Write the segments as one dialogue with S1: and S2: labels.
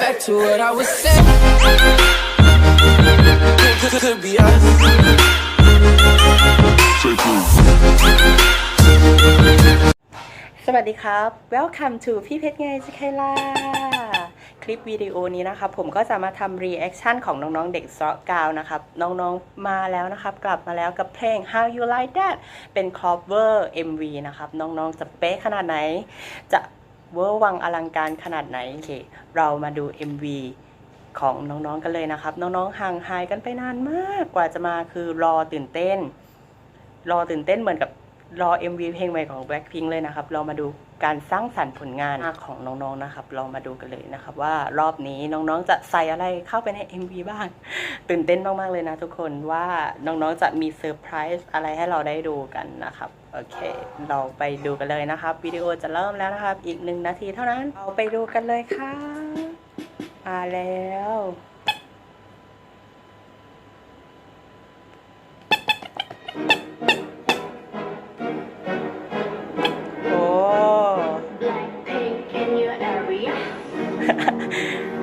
S1: back to what I was saying. Could, could, could be us.
S2: สวัสดีครับ Welcome to พี่เพชรไงจิเคล่า คลิปวิดีโอนี้นะครับผมก็จะมาทำ reaction ของน้องๆเด็กซอกกาวนะครับ น้องๆมาแล้วนะครับ กลับมาแล้วกับเพลง How You Like That เป็น cover MV นะครับ น้องๆจะเป๊ะขนาดไหน จะ เวอร์วังอลังการขนาดไหนโอเคเรามาดู MV ของน้องๆกันเลยนะครับ น้องๆห่างหายกันไปนานมากกว่าจะมาคือรอตื่นเต้น รอตื่นเต้นเหมือนกับรอ MV เพลงใหม่ของ Blackpink เลยนะครับ เรามาดู การสร้างสรรค์ผลงานของน้องๆนะครับเรามาดูกันเลยนะครับว่ารอบนี้น้องๆจะใส่อะไรเข้าไปใน MV บ้าง ตื่นเต้นมากๆเลยนะทุกคนว่าน้องๆจะมีเซอร์ไพรส์อะไรให้เราได้ดูกันนะครับโอเค เราไปดูกันเลยนะครับ วิดีโอจะเริ่มแล้วนะครับ อีกหนึ่งนาทีเท่านั้นเราไปดูกันเลยค่ะมาแล้ว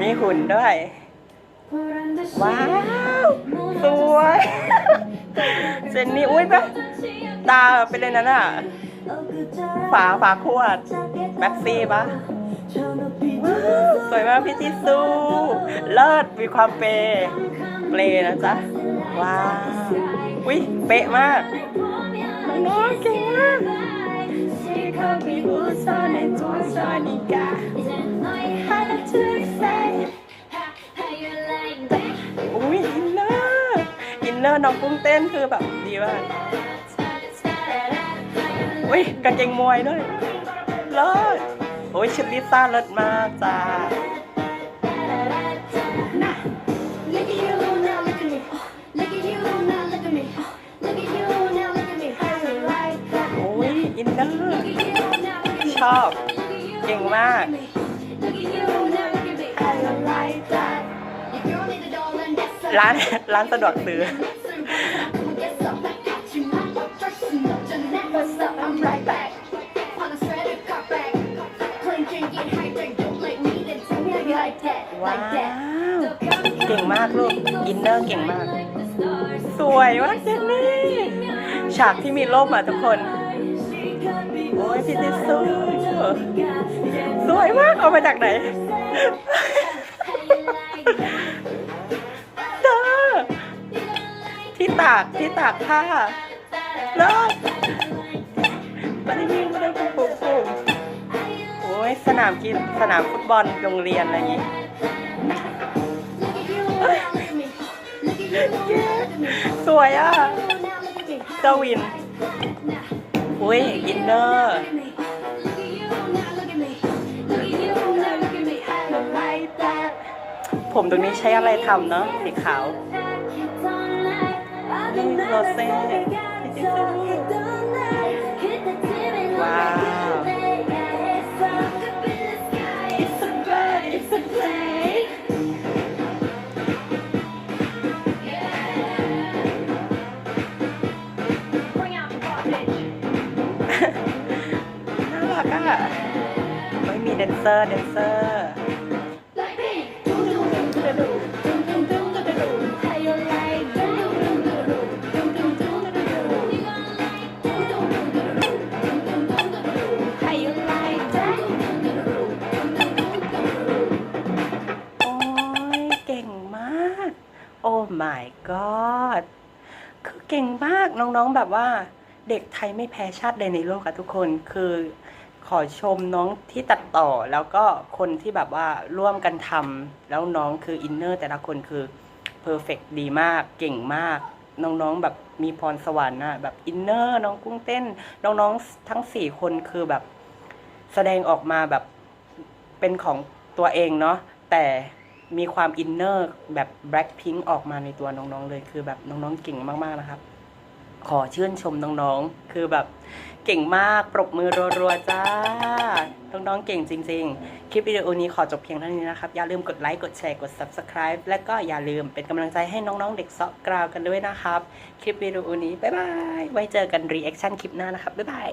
S2: มีหุ่นด้วย ว้าว สวย เจนนี่ อุ้ยปะตาเป็นเลยนั้นอะ ฝาฝาขวดแบ็คซี่ปะสวยมากพี่จิซูเลิศมีความเปย์เปลนะจ๊ะ ว้าวอุ้ยเป๊ะมากน้องเก่งมาก น้องกุ้งเต้นคือแบบดีมากอุ้ยกางเกงมวยด้วยเลิศโอ้ยชุดลิซ่าเลิศมากจ้าโอ้ยอินเนอร์ชอบเก่งมากร้านร้านสะดวกซื้อ ว้า
S3: Like that.
S2: วเก่งมากลูกอินเนอร์เก่งมาก สวยมากเจนนี่ฉากที่มีร่มอะทุกคนโอ้ยพี่จิซูสวยมากเอามาจากไหนเธอที่ตากที่ตากผ้าเลิศไม่ได้ยิงไม่ได้ สนามกีฬาสนามฟุตบอลโรงเรียนอะไรอย่างงี้สวยอะเจ้าวิน อุ้ยอินเนอร์ผมตรงนี้ใช้อะไรทำเนาะสีขาวโรเซ่ ไม่มีแดนเซอร์แดนเซอร์โอ้ยเก่งมากโอ้ my god คือเก่งมากน้องๆแบบว่าเด็กไทยไม่แพ้ชาติใดในโลกอะทุกคนคือ ขอชมน้องที่ตัดต่อแล้วก็คนที่แบบว่าร่วมกันทำแล้วน้องคืออินเนอร์แต่ละคนคือเพอร์เฟกดีมากเก่งมาก น้องๆแบบมีพรสวรรค์อะแบบอินเนอร์น้องกุ้งเต้น น้องๆทั้งสี่คนคือแบบแสดงออกมาแบบเป็นของตัวเองเนาะแต่มีความอินเนอร์แบบ Blackpink ออกมาในตัวน้องๆเลย คือแบบน้องๆเก่งมากๆนะครับ ขอชื่นชมน้องๆ คือแบบเก่งมากปรบมือรัวๆจ้า น้องๆ เก่งจริง ๆ คลิปวิดีโอนี้ขอจบเพียงเท่านี้นะครับ อย่าลืมกดไลค์กดแชร์กด Subscribe และก็อย่าลืมเป็นกำลังใจให้น้องๆ เด็กเซาะกราวกันด้วยนะครับ คลิปวิดีโอนี้ บ๊ายบาย ไว้เจอกันรีแอคชั่นคลิปหน้านะครับ บ๊ายบาย